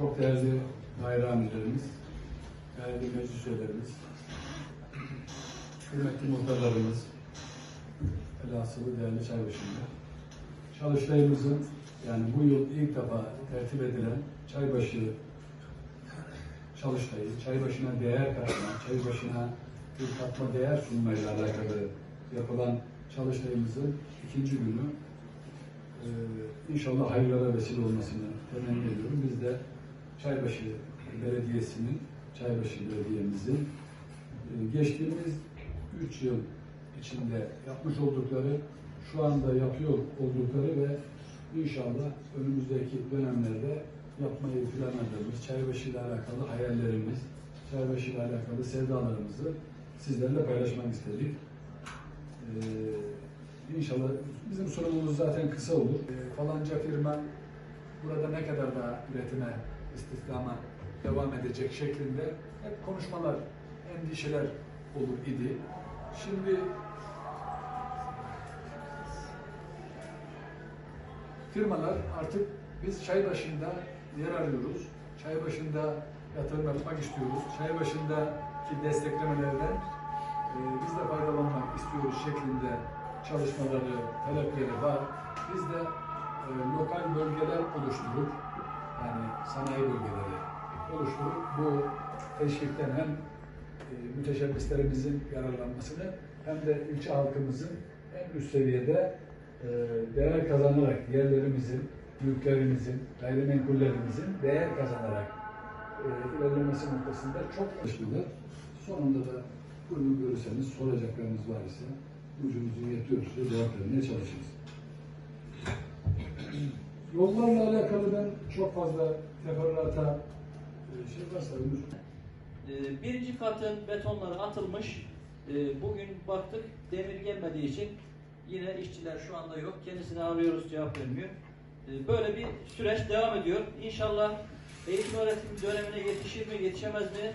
Çok değerli daire amirlerimiz, değerli meclis üyelerimiz, kıymetli muhtarlarımız, velhasılı değerli çaybaşılar. Çalıştayımızın yani bu yıl ilk defa tertip edilen çaybaşı çalıştayı, çaybaşına değer katma, çaybaşına bir katma değer sunmayla alakalı yapılan çalıştayımızın ikinci günü ee, inşallah hayırlara vesile olmasını temenni ediyorum. Biz de Çaybaşı Belediyesi'nin, Çaybaşı Belediye'mizin e, geçtiğimiz üç yıl içinde yapmış oldukları, şu anda yapıyor oldukları ve inşallah önümüzdeki dönemlerde yapmayı planladığımız Çaybaşı ile alakalı hayallerimiz, Çaybaşı ile alakalı sevdalarımızı sizlerle paylaşmak istedik. Ee, İnşallah bizim sunumumuz zaten kısa olur. Ee, falanca firma burada ne kadar daha üretime, istihdama devam edecek şeklinde hep konuşmalar, endişeler olur idi. Şimdi firmalar artık biz çay başında yer arıyoruz. Çay başında yatırım yapmak istiyoruz. Çay başındaki desteklemelerden e, biz de faydalanmak istiyoruz şeklinde çalışmaları, talepleri var. Biz de e, lokal bölgeler oluşturup yani sanayi bölgeleri oluşturup bu teşvikten hem e, müteşebbislerimizin yararlanmasını hem de ilçe halkımızın en üst seviyede e, değer kazanarak yerlerimizin, mülklerimizin, gayrimenkullerimizin değer kazanarak e, ilerlemesi noktasında çok çalışmalar. Sonunda da bunu görürseniz soracaklarınız var ise gücümüzün yetiyorsa cevap vermeye çalışırız. Yollarla alakalı ben çok fazla teferruata e, şey varsa Ömür. Ee, Birinci katın betonları atılmış. Ee, Bugün baktık demir gelmediği için yine işçiler şu anda yok. Kendisini arıyoruz cevap vermiyor. Böyle bir süreç devam ediyor. İnşallah eğitim öğretim dönemine yetişir mi yetişemez mi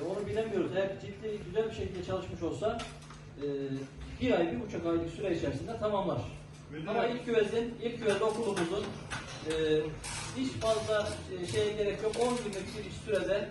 e, onu bilemiyoruz. Eğer ciddi güzel bir şekilde çalışmış olsa e, bir ay bir buçuk aylık süre içerisinde tamamlar. Ama ilk güvezin, ilk güvez okulumuzun e, hiç fazla e, şeye gerek yok. 10 günlük bir sürede